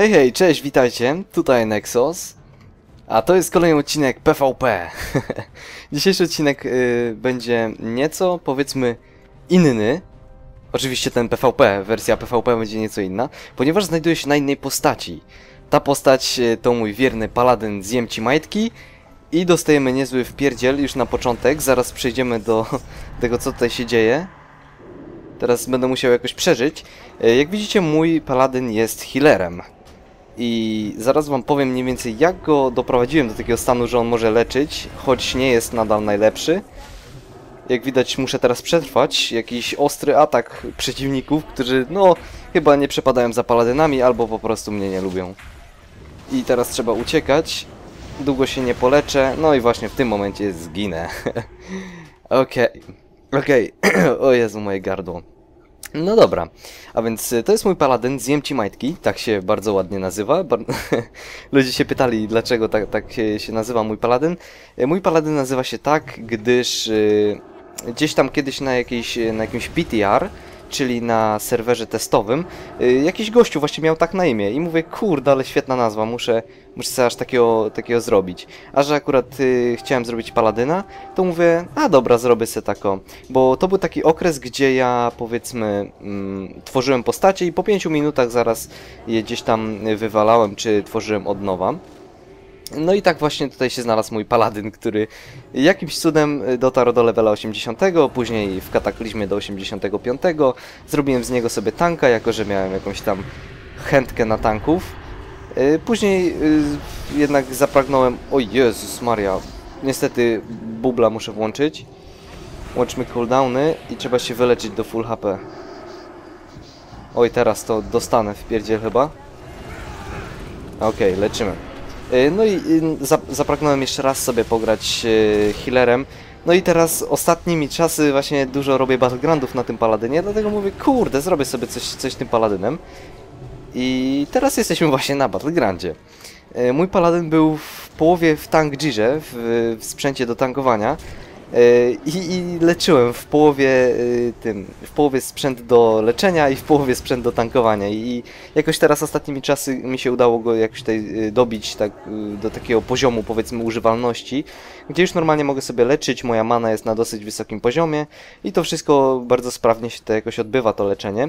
Hej, hej, cześć, witajcie, tutaj Nexus. A to jest kolejny odcinek PvP. Dzisiejszy odcinek y, będzie nieco, powiedzmy, inny. Oczywiście ten PvP, wersja PvP będzie nieco inna, ponieważ znajduje się na innej postaci. Ta postać y, to mój wierny paladyn z Jemci Majtki i dostajemy niezły wpierdziel już na początek, zaraz przejdziemy do tego co tutaj się dzieje. Teraz będę musiał jakoś przeżyć. Y, Jak widzicie mój paladyn jest healerem. I zaraz wam powiem mniej więcej jak go doprowadziłem do takiego stanu, że on może leczyć, choć nie jest nadal najlepszy. Jak widać muszę teraz przetrwać jakiś ostry atak przeciwników, którzy no chyba nie przepadają za paladynami albo po prostu mnie nie lubią. I teraz trzeba uciekać, długo się nie poleczę, no i właśnie w tym momencie zginę. Okej, okej, o Jezu moje gardło. No dobra, a więc y, to jest mój paladyn z Jemci Majtki, tak się bardzo ładnie nazywa. Ludzie się pytali, dlaczego tak, tak się, się nazywa mój paladyn. Y, Mój paladyn nazywa się tak, gdyż y, gdzieś tam kiedyś na, jakiejś, na jakimś PTR, czyli na serwerze testowym, y, jakiś gościu właśnie miał tak na imię i mówię, kurde, ale świetna nazwa, muszę, muszę sobie aż takiego, takiego zrobić. A że akurat y, chciałem zrobić paladyna, to mówię, a dobra, zrobię sobie tako. Bo to był taki okres, gdzie ja powiedzmy mm, tworzyłem postacie i po 5 minutach zaraz je gdzieś tam wywalałem, czy tworzyłem od nowa. No i tak właśnie tutaj się znalazł mój paladyn, który jakimś cudem dotarł do levela 80, później w kataklizmie do 85. Zrobiłem z niego sobie tanka, jako że miałem jakąś tam chętkę na tanków. Y, Później y, jednak zapragnąłem... O Jezus Maria, niestety bubla muszę włączyć. Łączmy cooldowny i trzeba się wyleczyć do full HP. Oj, teraz to dostanę w pierdziel chyba. Okej, leczymy. Y, No i zap- zapragnąłem jeszcze raz sobie pograć y, healerem. No i teraz ostatnimi czasy właśnie dużo robię battlegroundów na tym paladynie, dlatego mówię, kurde, zrobię sobie coś, coś tym paladynem. I teraz jesteśmy właśnie na battlegroundzie. Y, Mój paladyn był w połowie w tank Girze, w, w sprzęcie do tankowania. Y, I, I leczyłem w połowie y, tym, w połowie sprzęt do leczenia i w połowie sprzęt do tankowania i jakoś teraz ostatnimi czasy mi się udało go jakoś tutaj y, dobić tak, do takiego poziomu powiedzmy używalności, gdzie już normalnie mogę sobie leczyć, moja mana jest na dosyć wysokim poziomie i to wszystko bardzo sprawnie się to jakoś odbywa to leczenie.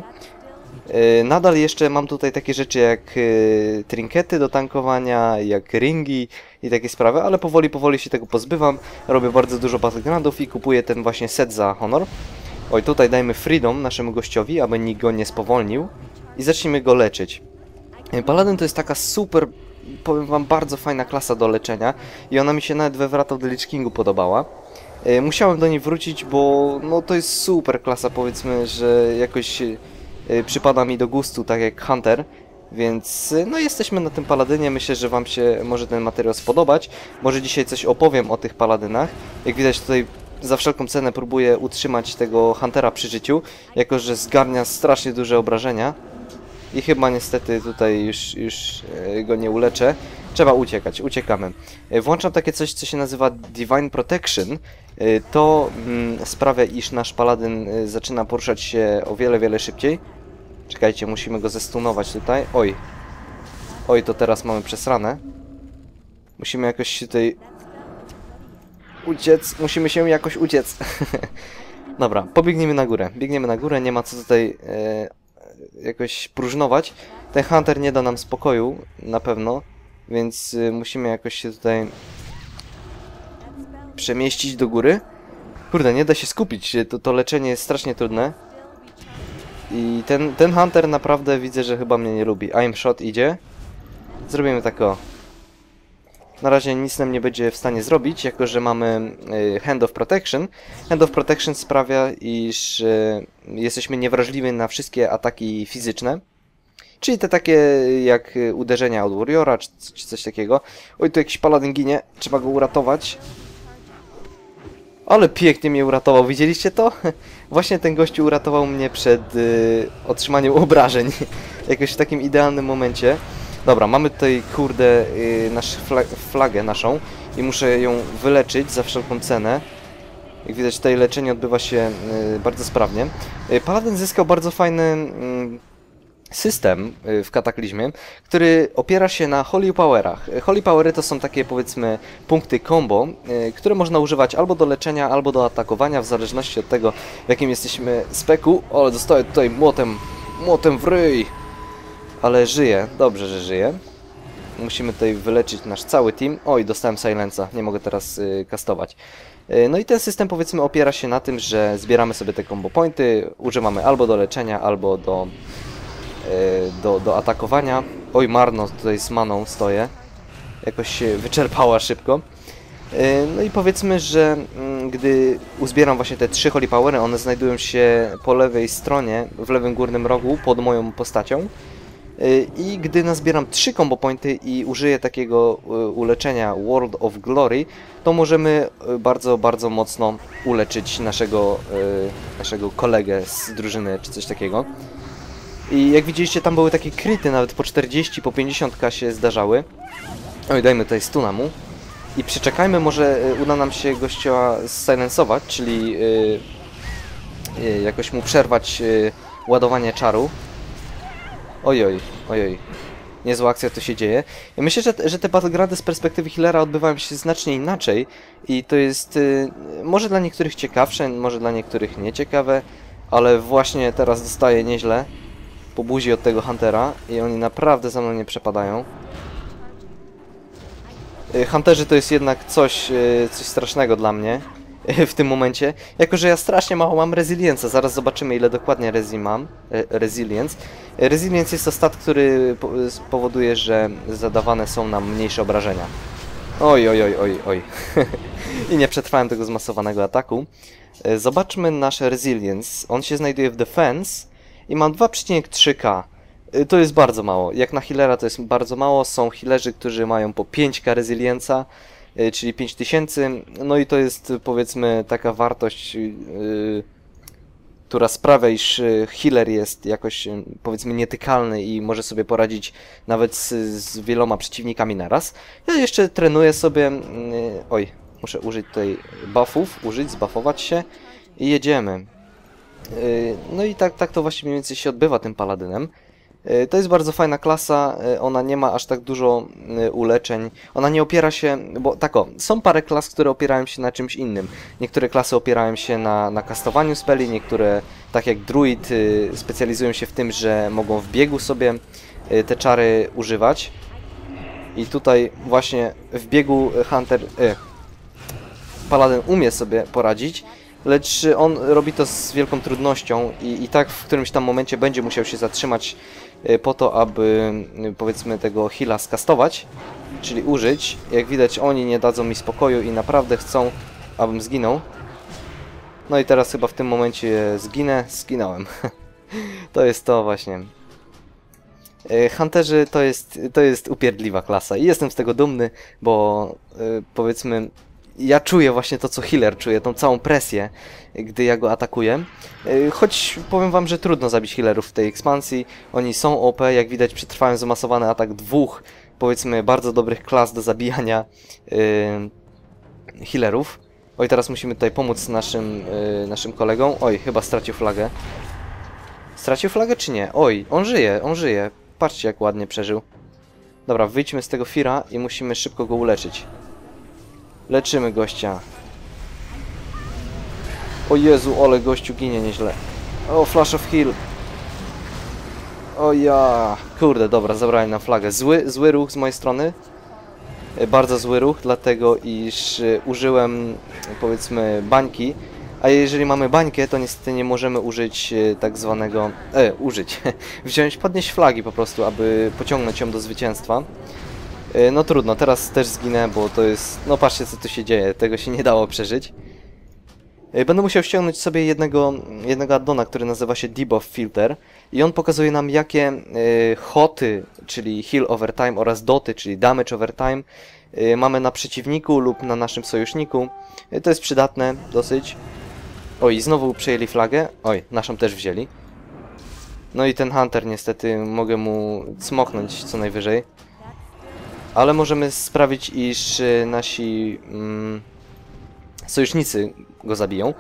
Y, Nadal jeszcze mam tutaj takie rzeczy jak y, trinkety do tankowania, jak ringi i takie sprawy, ale powoli, powoli się tego pozbywam. Robię bardzo dużo battlegroundów i kupuję ten właśnie set za honor. Oj, tutaj dajmy freedom naszemu gościowi, aby nikt go nie spowolnił i zacznijmy go leczyć. Y, Paladin to jest taka super, powiem wam, bardzo fajna klasa do leczenia i ona mi się nawet we Wrath of the Lich Kingu podobała. Musiałem do niej wrócić, bo no to jest super klasa, powiedzmy, że jakoś przypada mi do gustu, tak jak Hunter. Więc y, no jesteśmy na tym paladynie, myślę, że wam się może ten materiał spodobać. Może dzisiaj coś opowiem o tych paladynach. Jak widać tutaj za wszelką cenę próbuję utrzymać tego Huntera przy życiu, jako że zgarnia strasznie duże obrażenia. I chyba niestety tutaj już, już e, go nie uleczę. Trzeba uciekać, uciekamy. Włączam takie coś, co się nazywa Divine Protection. E, To mm, sprawia, iż nasz paladyn e, zaczyna poruszać się o wiele, wiele szybciej. Czekajcie, musimy go zestunować tutaj. Oj. Oj, to teraz mamy przesrane. Musimy jakoś się tutaj... Uciec, musimy się jakoś uciec. Dobra, pobiegniemy na górę. Biegniemy na górę, nie ma co tutaj e, jakoś próżnować. Ten Hunter nie da nam spokoju, na pewno, więc y, musimy jakoś się tutaj przemieścić do góry. Kurde, nie da się skupić, to, to leczenie jest strasznie trudne. I ten, ten Hunter naprawdę widzę, że chyba mnie nie lubi. Aim shot idzie. Zrobimy tak o. Na razie nic nam nie będzie w stanie zrobić, jako że mamy y, Hand of Protection. Hand of Protection sprawia, iż y, jesteśmy niewrażliwi na wszystkie ataki fizyczne. Czyli te takie jak y, uderzenia od Warriora, czy, czy coś takiego. Oj, tu jakiś paladyn ginie, trzeba go uratować. Ale pięknie mnie uratował, widzieliście to? Właśnie ten gościu uratował mnie przed y, otrzymaniem obrażeń. Jakoś w takim idealnym momencie. Dobra, mamy tutaj, kurde, y, nasz fla flagę naszą i muszę ją wyleczyć za wszelką cenę. Jak widać, tutaj leczenie odbywa się y, bardzo sprawnie. Y, Paladin zyskał bardzo fajny, mm, system y, w Kataklizmie, który opiera się na Holy Powerach. Holy Powery to są takie powiedzmy punkty combo, y, które można używać albo do leczenia, albo do atakowania, w zależności od tego w jakim jesteśmy speku. O, ale dostaję tutaj młotem, młotem w ryj! Ale żyje, dobrze, że żyje. Musimy tutaj wyleczyć nasz cały team. Oj, dostałem silensa, nie mogę teraz y, kastować. Y, no i ten system powiedzmy opiera się na tym, że zbieramy sobie te combo pointy, używamy albo do leczenia, albo do, y, do, do atakowania. Oj, marno tutaj z maną stoję. Jakoś się wyczerpała szybko. Y, No i powiedzmy, że mm, gdy uzbieram właśnie te trzy Holy Powery, one znajdują się po lewej stronie, w lewym górnym rogu, pod moją postacią. Y, I gdy nazbieram trzy combo pointy i użyję takiego uleczenia World of Glory, to możemy bardzo, bardzo mocno uleczyć naszego, naszego kolegę z drużyny, czy coś takiego. I jak widzieliście, tam były takie kryty, nawet po 40, po 50 się zdarzały. Oj, dajmy tutaj stuna mu. I przeczekajmy, może y, uda nam się gościa silensować, czyli y, y, jakoś mu przerwać y, ładowanie czaru. Ojoj, ojoj. Niezła akcja tu się dzieje. Ja myślę, że, że te battlegroundy z perspektywy healera odbywają się znacznie inaczej i to jest może dla niektórych ciekawsze, może dla niektórych nieciekawe, ale właśnie teraz dostaję nieźle po buzi od tego Huntera i oni naprawdę za mną nie przepadają. Y, Hunterzy to jest jednak coś, y, coś strasznego dla mnie y, w tym momencie. Jako, że ja strasznie mało mam resilienza. Zaraz zobaczymy, ile dokładnie rezi mam. Resilience. Resilience jest to stat, który po- spowoduje, że zadawane są nam mniejsze obrażenia. Oj, oj, oj, oj, oj. I nie przetrwałem tego zmasowanego ataku. Zobaczmy nasz Resilience. On się znajduje w Defense i mam 2,3k. Y, To jest bardzo mało. Jak na healera to jest bardzo mało. Są healerzy, którzy mają po 5k resilienca, y, czyli 5000. No i to jest y, powiedzmy taka wartość, która sprawia, iż healer jest jakoś powiedzmy nietykalny i może sobie poradzić nawet z, z wieloma przeciwnikami naraz. Ja jeszcze trenuję sobie. y, Oj, muszę użyć tutaj buffów, użyć, zbuffować się i jedziemy. Y, No i tak, tak to właśnie mniej więcej się odbywa tym paladynem. Y, To jest bardzo fajna klasa, y, ona nie ma aż tak dużo uleczeń, ona nie opiera się, bo tak o, są parę klas, które opierają się na czymś innym. Niektóre klasy opierają się na, na kastowaniu speli, niektóre, tak jak druid, specjalizują się w tym, że mogą w biegu sobie te czary używać. I tutaj właśnie w biegu Hunter, Paladin umie sobie poradzić, lecz on robi to z wielką trudnością i, i tak w którymś tam momencie będzie musiał się zatrzymać y, po to, aby y, powiedzmy tego heala skastować, czyli użyć. Jak widać oni nie dadzą mi spokoju i naprawdę chcą, abym zginął. No i teraz chyba w tym momencie zginę, zginąłem. to jest to właśnie. Y, Hunterzy to jest, to jest upierdliwa klasa i jestem z tego dumny, bo powiedzmy ja czuję właśnie to, co healer czuje, tą całą presję, gdy ja go atakuję. Y, Choć powiem wam, że trudno zabić healerów w tej ekspansji. Oni są OP, jak widać przetrwałem zamasowany atak dwóch, powiedzmy, bardzo dobrych klas do zabijania yy, healerów. Oj, teraz musimy tutaj pomóc naszym, yy, naszym kolegom. Oj, chyba stracił flagę. Stracił flagę czy nie? Oj, on żyje, on żyje. Patrzcie, jak ładnie przeżył. Dobra, wyjdźmy z tego Fira i musimy szybko go uleczyć. Leczymy gościa. O Jezu, ole gościu ginie nieźle. O, flash of heal. O ja. Kurde, dobra, zabrałem na flagę. Zły, zły ruch z mojej strony. E, Bardzo zły ruch, dlatego iż e, użyłem, powiedzmy, bańki. A jeżeli mamy bańkę, to niestety nie możemy użyć e, tak zwanego... E, użyć. Wziąć, podnieść flagi po prostu, aby pociągnąć ją do zwycięstwa. E, No trudno, teraz też zginę, bo to jest... No patrzcie co tu się dzieje, tego się nie dało przeżyć. E, Będę musiał ściągnąć sobie jednego, jednego addona, który nazywa się Debuff Filter i on pokazuje nam jakie e, hoty, czyli heal over time oraz doty, czyli damage over time e, mamy na przeciwniku lub na naszym sojuszniku. E, To jest przydatne dosyć. Oj, znowu przejęli flagę. Oj, naszą też wzięli. No i ten Hunter niestety mogę mu cmoknąć co najwyżej. Ale możemy sprawić, iż e, nasi mm, sojusznicy go zabiją.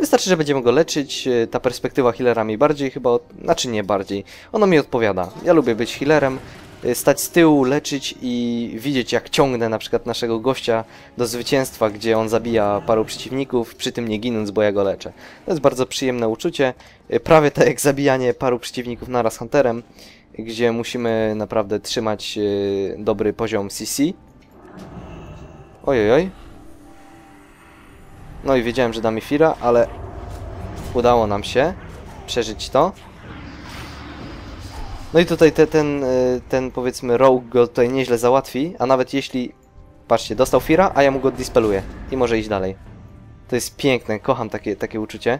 Wystarczy, że będziemy go leczyć. e, Ta perspektywa healera mi bardziej chyba, od... znaczy nie bardziej, ona mi odpowiada. Ja lubię być healerem, e, stać z tyłu, leczyć i widzieć jak ciągnę na przykład naszego gościa do zwycięstwa, gdzie on zabija paru przeciwników, przy tym nie ginąc, bo ja go leczę. To jest bardzo przyjemne uczucie, prawie tak jak zabijanie paru przeciwników naraz hunterem, gdzie musimy naprawdę trzymać e, dobry poziom CC. Ojojoj. No i wiedziałem, że da mi Fira, ale udało nam się przeżyć to. No i tutaj te, ten, y, ten powiedzmy rogue go tutaj nieźle załatwi, a nawet jeśli, patrzcie, dostał Fira, a ja mu go dispeluję i może iść dalej. To jest piękne, kocham takie, takie uczucie.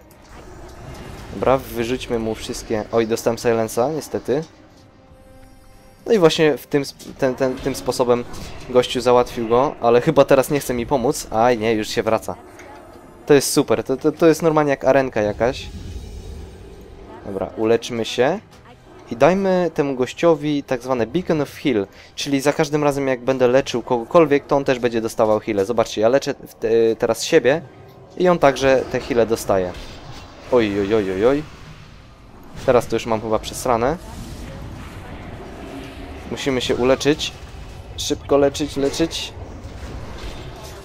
Dobra, wyrzućmy mu wszystkie... Oj, dostałem silensa, niestety. No i właśnie w tym, ten, ten, tym sposobem gościu załatwił go, ale chyba teraz nie chce mi pomóc. Aj, nie, już się wraca. To jest super, to, to, to jest normalnie jak arenka jakaś. Dobra, uleczmy się. I dajmy temu gościowi tak zwane Beacon of Heal, czyli za każdym razem jak będę leczył kogokolwiek, to on też będzie dostawał healę. Zobaczcie, ja leczę te, teraz siebie i on także te heale dostaje. Oj, oj, oj, oj, oj. Teraz to już mam chyba przesrane. Musimy się uleczyć. Szybko leczyć, leczyć.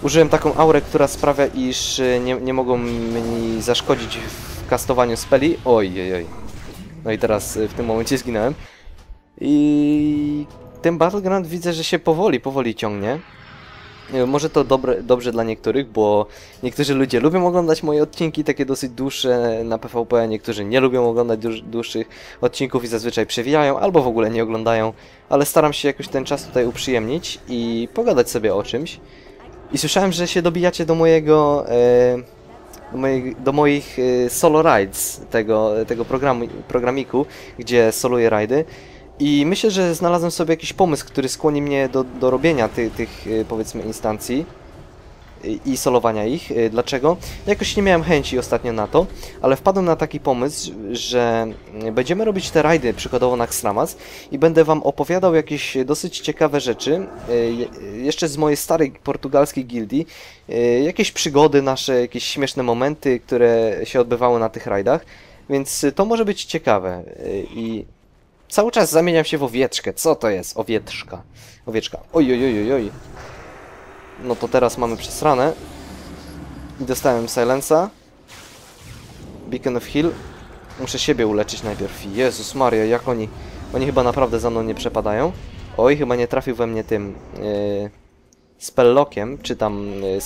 Użyłem taką aurę, która sprawia, iż y, nie, nie mogą mi zaszkodzić w kastowaniu speli. Oj, oj, oj. No i teraz y, w tym momencie zginąłem. I ten Battleground widzę, że się powoli, powoli ciągnie. Wiem, Może to dobre, dobrze dla niektórych, bo niektórzy ludzie lubią oglądać moje odcinki, takie dosyć dłuższe na PvP, niektórzy nie lubią oglądać dłuż, dłuższych odcinków i zazwyczaj przewijają, albo w ogóle nie oglądają, ale staram się jakoś ten czas tutaj uprzyjemnić i pogadać sobie o czymś. I słyszałem, że się dobijacie do mojego, e, do, moich, do moich e, solo rides, tego, tego programu, programiku, gdzie soluję rajdy. I myślę, że znalazłem sobie jakiś pomysł, który skłoni mnie do, do robienia ty, tych, e, powiedzmy, instancji i- solowania ich. E, Dlaczego? Jakoś nie miałem chęci ostatnio na to, ale wpadłem na taki pomysł, że będziemy robić te rajdy przykładowo na Xtramas i będę wam opowiadał jakieś dosyć ciekawe rzeczy, e, je- jeszcze z mojej starej portugalskiej gildii, jakieś przygody nasze, jakieś śmieszne momenty, które się odbywały na tych rajdach, więc to może być ciekawe i cały czas zamieniam się w owieczkę. Co to jest? Owieczka. Owieczka. Oj, oj, oj, oj. No to teraz mamy przesranę. I dostałem silensa. Beacon of Hill. Muszę siebie uleczyć najpierw. Jezus Maria, jak oni... Oni chyba naprawdę za mną nie przepadają. Oj, chyba nie trafił we mnie tym... Yy, czy tam yy.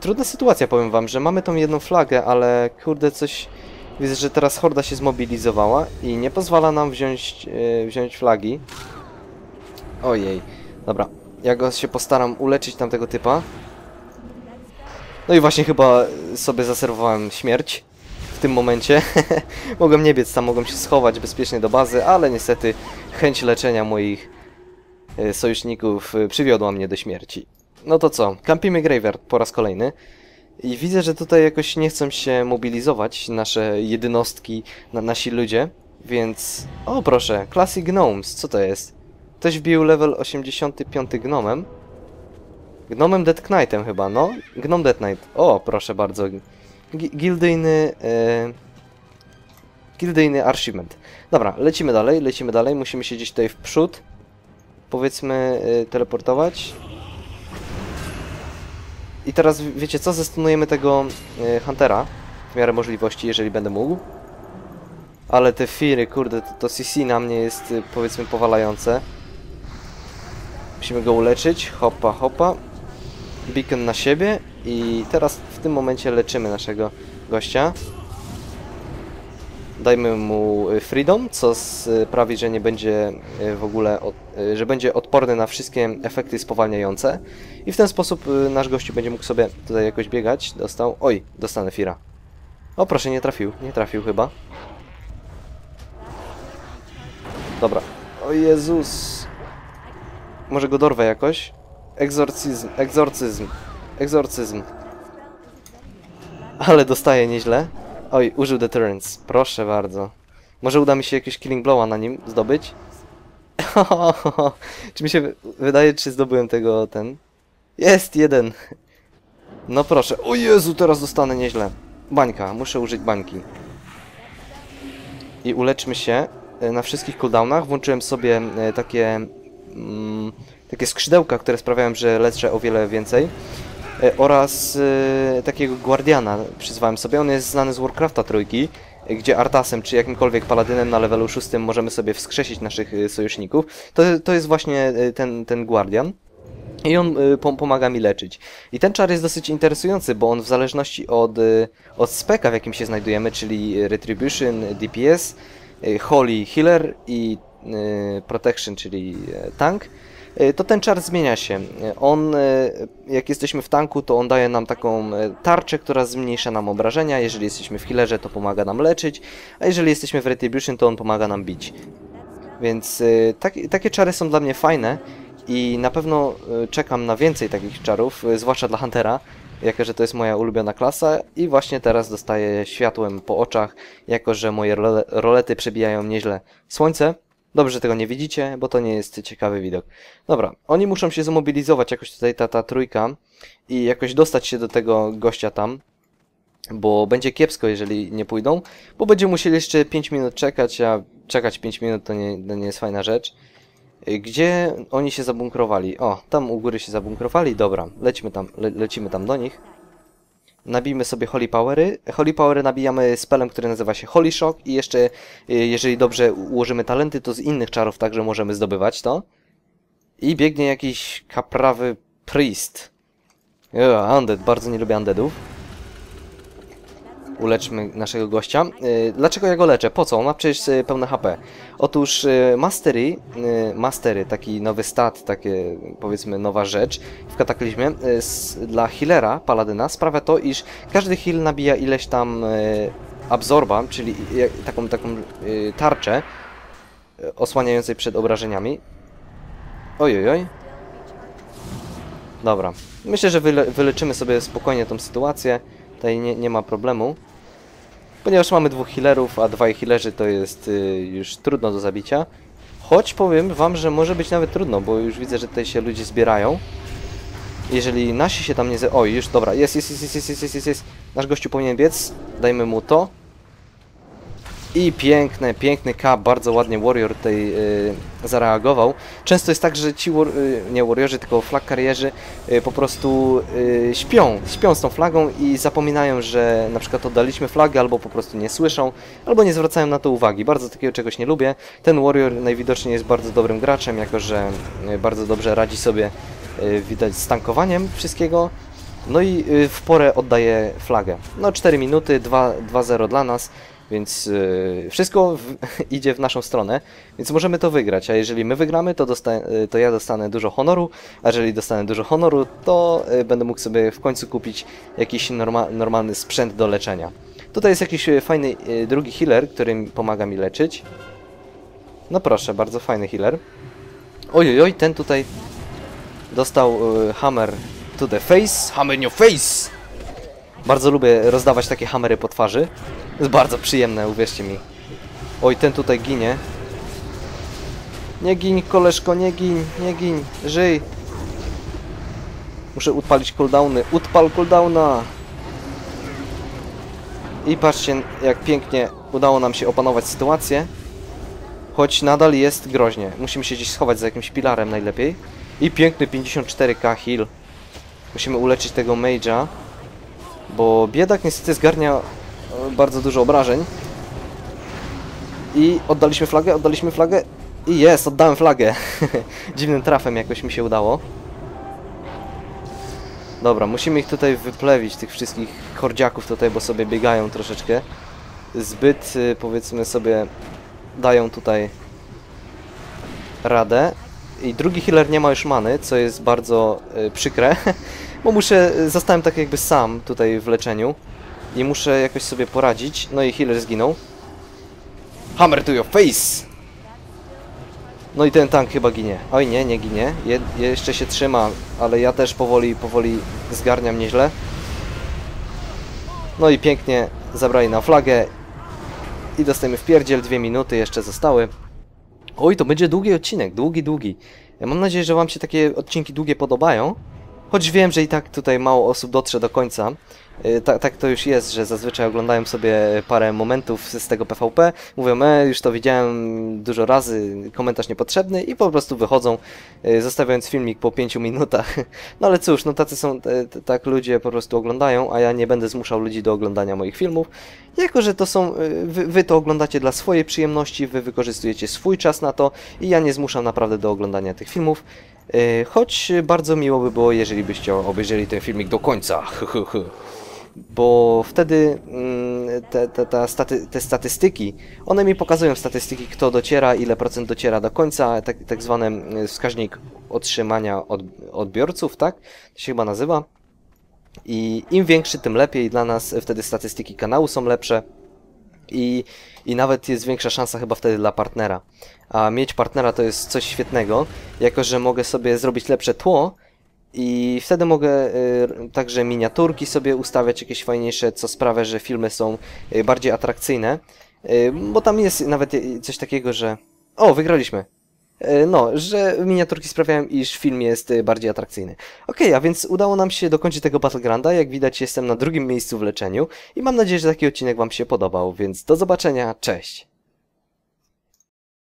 Trudna sytuacja, powiem wam, że mamy tą jedną flagę, ale kurde coś... Widzę, że teraz horda się zmobilizowała i nie pozwala nam wziąć, yy, wziąć flagi. Ojej. Dobra, ja go się postaram uleczyć tamtego typa. No i właśnie chyba sobie zaserwowałem śmierć w tym momencie. mogłem nie biec tam, mogłem się schować bezpiecznie do bazy, ale niestety chęć leczenia moich e, sojuszników e, przywiodła mnie do śmierci. No to co, kampimy Graveyard po raz kolejny. I widzę, że tutaj jakoś nie chcą się mobilizować nasze jednostki, na, nasi ludzie, więc... O proszę, Classic Gnomes, co to jest? Ktoś wbił level 85 gnomem. Gnomem Dead Knightem chyba, no. Gnom Dead Knight. O, proszę bardzo. Gi gildyjny... E... Gildyjny archivement. Dobra, lecimy dalej, lecimy dalej. Musimy się gdzieś tutaj w przód. Powiedzmy, e, teleportować. I teraz wiecie co? Zestunujemy tego e, Huntera. W miarę możliwości, jeżeli będę mógł. Ale te firy, kurde, to, to CC na mnie jest y, powiedzmy powalające. Musimy go uleczyć. Hopa, hopa. Beacon na siebie. I teraz w tym momencie leczymy naszego gościa. Dajmy mu y, Freedom, co sprawi, że nie będzie y, w ogóle, od, y, że będzie odporny na wszystkie efekty spowalniające. I w ten sposób y, nasz gościu będzie mógł sobie tutaj jakoś biegać. Dostał. Oj, dostanę Fira. O proszę, nie trafił, nie trafił chyba. Dobra. O Jezus. Może go dorwę jakoś? Egzorcyzm, egzorcyzm, egzorcyzm. Ale dostaje nieźle. Oj, użył deterrence. Proszę bardzo. Może uda mi się jakiegoś killing blowa na nim zdobyć? czy mi się wy- wydaje, czy zdobyłem tego ten? Jest jeden. No proszę. O Jezu, teraz dostanę nieźle. Bańka, muszę użyć bańki. I uleczmy się e, na wszystkich cooldownach. Włączyłem sobie e, takie... Mm, takie skrzydełka, które sprawiają, że leczę o wiele więcej. E, oraz e, takiego Guardiana przyzwałem sobie. On jest znany z Warcrafta trójki, e, gdzie Artasem czy jakimkolwiek paladynem na levelu 6 możemy sobie wskrzesić naszych sojuszników. To, to jest właśnie ten, ten Guardian. I on pom- pomaga mi leczyć. I ten czar jest dosyć interesujący, bo on w zależności od, od speka, w jakim się znajdujemy, czyli Retribution, DPS, Holy Healer i Protection, czyli tank, to ten czar zmienia się. On, y, jak jesteśmy w tanku, to on daje nam taką y, tarczę, która zmniejsza nam obrażenia. Jeżeli jesteśmy w healerze, to pomaga nam leczyć, a jeżeli jesteśmy w Retribution, to on pomaga nam bić. Więc taki, takie czary są dla mnie fajne i na pewno czekam na więcej takich czarów, zwłaszcza dla Huntera, jako że to jest moja ulubiona klasa i właśnie teraz dostaję światłem po oczach, jako że moje role, rolety przebijają nieźle słońce. Dobrze, że tego nie widzicie, bo to nie jest ciekawy widok. Dobra, oni muszą się zmobilizować jakoś tutaj, ta, ta trójka i jakoś dostać się do tego gościa tam, bo będzie kiepsko, jeżeli nie pójdą, bo będziemy musieli jeszcze 5 minut czekać, a czekać 5 minut to nie, to nie jest fajna rzecz. Y, Gdzie oni się zabunkrowali? O, tam u góry się zabunkrowali, dobra, lecimy tam, le, lecimy tam do nich. Nabijmy sobie Holy Powery. Holy Powery nabijamy spelem, który nazywa się Holy Shock i jeszcze, y, jeżeli dobrze ułożymy talenty, to z innych czarów także możemy zdobywać to. I biegnie jakiś kaprawy priest. Ja, undead, bardzo nie lubię undeadów. Uleczmy naszego gościa. Y, Dlaczego ja go leczę? Po co? On ma przecież y, pełne HP. Otóż y, Mastery, Mastery, taki nowy stat, takie powiedzmy nowa rzecz w kataklizmie dla healera, paladyna sprawia to, iż każdy heal nabija ileś tam absorba, czyli taką, taką tarczę osłaniającej przed obrażeniami. Ojojoj. Dobra. Myślę, że wyle, wyleczymy sobie spokojnie tą sytuację. Tutaj nie, nie ma problemu. Ponieważ mamy dwóch healerów, a dwaj healerzy to jest y, już trudno do zabicia. Choć powiem wam, że może być nawet trudno, bo już widzę, że tutaj się ludzie zbierają. Jeżeli nasi się tam nie... Oj, już dobra, jest, jest, jest, jest, jest, jest, jest, jest. Nasz gościu powinien biec. Dajmy mu to. I piękne, piękny K, bardzo ładnie Warrior tutaj y, zareagował. Często jest tak, że ci, war, y, nie Warriorzy, tylko flag karierzy y, po prostu śpią, śpią z tą flagą i zapominają, że na przykład oddaliśmy flagę, albo po prostu nie słyszą, albo nie zwracają na to uwagi. Bardzo takiego czegoś nie lubię. Ten Warrior najwidoczniej jest bardzo dobrym graczem, jako że bardzo dobrze radzi sobie, widać, z tankowaniem wszystkiego. No i w porę oddaje flagę. No 4 minuty, 2 2-0 dla nas. Więc yy, wszystko w, idzie w naszą stronę, więc możemy to wygrać. A jeżeli my wygramy, to, y, to ja dostanę dużo honoru, a jeżeli dostanę dużo honoru, to y, będę mógł sobie w końcu kupić jakiś norma, normalny sprzęt do leczenia. Tutaj jest jakiś fajny y, drugi healer, który pomaga mi leczyć. No proszę, bardzo fajny healer. Ojojoj, ten tutaj dostał hammer to the face, hammer in your face! Bardzo lubię rozdawać takie hamery po twarzy. Jest bardzo przyjemne, uwierzcie mi. Oj, ten tutaj ginie. Nie gin, koleżko, nie gin, nie gin, żyj. Muszę odpalić cooldowny. Odpal cooldowna! I patrzcie, jak pięknie udało nam się opanować sytuację. Choć nadal jest groźnie. Musimy się gdzieś schować za jakimś pilarem najlepiej. I piękny 54k heal. Musimy uleczyć tego mage'a. Bo biedak niestety zgarnia bardzo dużo obrażeń. I oddaliśmy flagę, oddaliśmy flagę. I jest, oddałem flagę. Dziwnym trafem jakoś mi się udało. Dobra, musimy ich tutaj wyplewić, tych wszystkich kordziaków tutaj, bo sobie biegają troszeczkę. Zbyt, y, powiedzmy sobie, dają tutaj radę. I drugi healer nie ma już many, co jest bardzo y, przykre, bo muszę, zostałem tak jakby sam tutaj w leczeniu i muszę jakoś sobie poradzić. No i healer zginął. Hammer to your face! No i ten tank chyba ginie. Oj nie, nie ginie. Je, jeszcze się trzyma, ale ja też powoli, powoli zgarniam nieźle. No i pięknie zabrali na flagę i dostajemy w pierdziel. Dwie minuty jeszcze zostały. Oj, to będzie długi odcinek, długi, długi. Ja mam nadzieję, że Wam się takie odcinki długie podobają. choć wiem, że i tak tutaj mało osób dotrze do końca. Y, Tak, to już jest, że zazwyczaj oglądają sobie parę momentów z tego PvP, mówią, e, już to widziałem dużo razy, komentarz niepotrzebny i po prostu wychodzą, y, zostawiając filmik po 5 minutach. No ale cóż, no tacy są, tak ludzie po prostu oglądają, a ja nie będę zmuszał ludzi do oglądania moich filmów, jako że to są, y, wy, wy to oglądacie dla swojej przyjemności, wy wykorzystujecie swój czas na to i ja nie zmuszam naprawdę do oglądania tych filmów. Choć bardzo miło by było, jeżeli byście obejrzeli ten filmik do końca. Bo wtedy mm, te, te, ta staty, te statystyki, one mi pokazują statystyki, kto dociera, ile procent dociera do końca, tak, tak zwany mm, wskaźnik otrzymania od, odbiorców, tak? To się chyba nazywa. I im większy, tym lepiej dla nas. Wtedy statystyki kanału są lepsze. I, I nawet jest większa szansa chyba wtedy dla partnera. A mieć partnera to jest coś świetnego, jako że mogę sobie zrobić lepsze tło i wtedy mogę y, także miniaturki sobie ustawiać jakieś fajniejsze, co sprawia, że filmy są y, bardziej atrakcyjne. Y, bo tam jest nawet y, coś takiego, że... O, wygraliśmy! Y, No, że miniaturki sprawiają, iż film jest y, bardziej atrakcyjny. Okej, a więc udało nam się dokończyć tego Battlegrounda. Jak widać, jestem na drugim miejscu w leczeniu i mam nadzieję, że taki odcinek Wam się podobał, więc do zobaczenia, cześć!